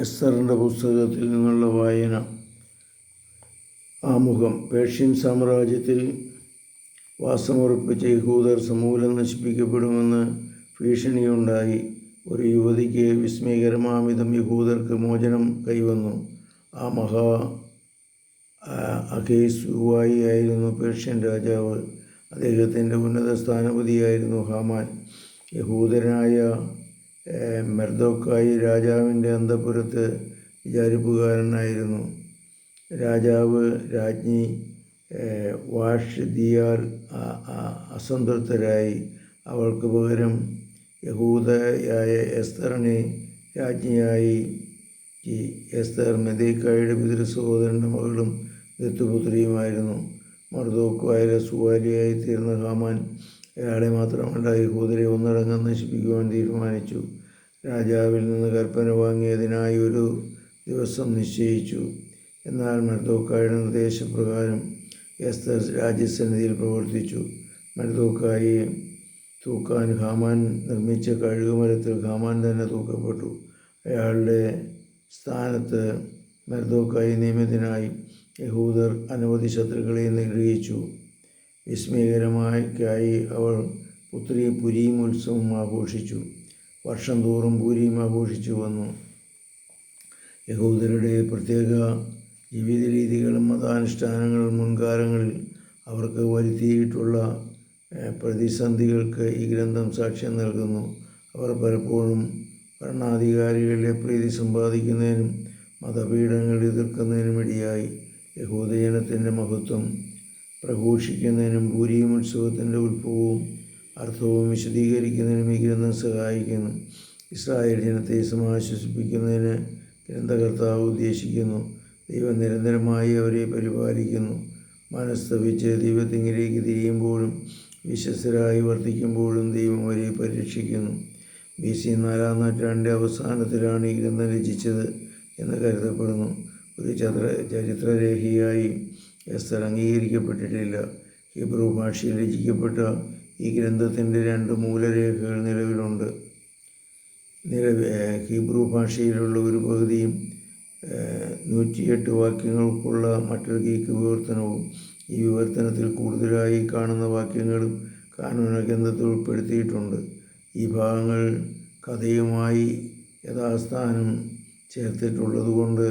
എസ്തറിന്റെ പുസ്തകത്തിൽ നിന്നുള്ള വായന ആമുഖം പേർഷ്യൻ സാമ്രാജ്യത്തിൽ വാസമുറപ്പിച്ച യഹൂദർ സമൂലം നശിപ്പിക്കപ്പെടുമെന്ന് ഭീഷണിയുണ്ടായി. ഒരു യുവതിക്ക് വിസ്മയകരമാമിതം യഹൂദർക്ക് മോചനം കൈവന്നു. ആ മഹാ അഖേസുവായി ആയിരുന്നു പേർഷ്യൻ രാജാവ്. അദ്ദേഹത്തിന്റെ ഉന്നത സ്ഥാനപതിയായിരുന്നു ഹാമാൻ. യഹൂദനായ മെർദോക്കായി രാജാവിന്റെ അന്തപുരത്ത് വിചാരിപ്പുകാരനായിരുന്നു. രാജാവ് രാജ്ഞി വാഷ് ദിയാർ അസംതൃപ്തരായി. അവൾക്ക് പകരം യഹൂദയായ എസ്തറിനെ രാജ്ഞിയായി. എസ്തർ മെദേക്കായുടെ പിതൃ സഹോദരന്റെ മകളും ദത്തുപുത്രിയുമായിരുന്നു. മർദോക്കുവായ സുവാലിയായി തീർന്ന ഹാമാൻ അയാളെ മാത്രമല്ല യഹൂദരെ ഒന്നടങ്കം നശിപ്പിക്കുവാൻ തീരുമാനിച്ചു. രാജാവിൽ നിന്ന് കൽപ്പന വാങ്ങിയതിനായി ഒരു ദിവസം നിശ്ചയിച്ചു. എന്നാൽ മർദോക്കായുടെ നിർദ്ദേശപ്രകാരം എസ്തർ രാജ്യസന്നിധിയിൽ പ്രവർത്തിച്ചു. മർദോക്കായി തൂക്കാൻ ഹാമാൻ നിർമ്മിച്ച കഴുകുമരത്തിൽ ഹാമാൻ തന്നെ തൂക്കപ്പെട്ടു. അയാളുടെ സ്ഥാനത്ത് മർദോക്കായി നിയമത്തിനായി യഹൂദർ അനവധി ശത്രുക്കളെ നിഗ്രഹിച്ചു. വിസ്മയകരമായിക്കായി അവൾ പുത്രി പുരിയും ഉത്സവം ആഘോഷിച്ചു. വർഷം തോറും പൂരിയും ആഘോഷിച്ചു വന്നു. യഹൂദരുടെ പ്രത്യേക ജീവിത രീതികളും മതാനുഷ്ഠാനങ്ങളും മുൻകാലങ്ങളിൽ അവർക്ക് വരുത്തിയിട്ടുള്ള പ്രതിസന്ധികൾക്ക് ഈ ഗ്രന്ഥം സാക്ഷ്യം നൽകുന്നു. അവർ പലപ്പോഴും ഭരണാധികാരികളുടെ പ്രീതി സമ്പാദിക്കുന്നതിനും മതപീഠങ്ങൾ എതിർക്കുന്നതിനും ഇടയായി. യഹൂദജനത്തിന്റെ മഹത്വം പ്രഘോഷിക്കുന്നതിനും ഭൂരിയും ഉത്സവത്തിന്റെ ഉത്ഭവവും അർത്ഥവും വിശദീകരിക്കുന്നതിനും ഈ ഗ്രന്ഥം സഹായിക്കുന്നു. ഇസ്രായേൽ ജനത്തെ സമാശ്വസിപ്പിക്കുന്നതിന് ഗ്രന്ഥകർത്താവ് ഉദ്ദേശിക്കുന്നു. ദൈവം നിരന്തരമായി അവരെ പരിപാലിക്കുന്നു. മനസ്തപിച്ച് ദൈവത്തിങ്കിലേക്ക് തിരിയുമ്പോഴും വിശ്വസ്തരായി വർദ്ധിക്കുമ്പോഴും ദൈവം അവരെ പരീക്ഷിക്കുന്നു ബി സി നാലാം നൂറ്റാണ്ടിന്റെ അവസാനത്തിലാണ് ഈ ഗ്രന്ഥം രചിച്ചത് എന്ന് കരുതപ്പെടുന്നു. ഒരു ചത്ര ചരിത്രരേഖയായി എസ്തർ അംഗീകരിക്കപ്പെട്ടിട്ടില്ല. ഹിബ്രു ഭാഷയിൽ രചിക്കപ്പെട്ട ഈ ഗ്രന്ഥത്തിന്റെ രണ്ട് മൂലരേഖകൾ നിലവിലുണ്ട്. നിലവിൽ ഹീബ്രു ഭാഷയിലുള്ള ഒരു പകുതിയും നൂറ്റിയെട്ട് വാക്യങ്ങൾക്കുള്ള മറ്റൊരു ഗീക്ക് വിവർത്തനവും ഈ വിവർത്തനത്തിൽ കൂടുതലായി കാണുന്ന വാക്യങ്ങളും കാനൂന ഗ്രന്ഥത്തിൽ ഉൾപ്പെടുത്തിയിട്ടുണ്ട്. ഈ ഭാഗങ്ങൾ കഥയുമായി യഥാസ്ഥാനം ചേർത്തിട്ടുള്ളതുകൊണ്ട്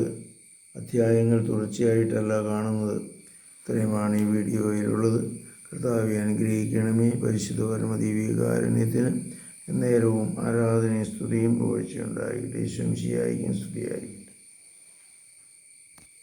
അധ്യായങ്ങൾ തുടർച്ചയായിട്ടല്ല കാണുന്നത്. ഇത്രയുമാണ് ഈ വീഡിയോയിലുള്ളത്. കർത്താവെ അനുഗ്രഹിക്കണമേ. പരിശുദ്ധ പരമദീവികാരണ്യത്തിന് നേരവും ആരാധനയും സ്തുതിയും പുകഴ്ചയുണ്ടായി ദേശം ശിയായിരിക്കും സ്തുതിയായിരിക്കും.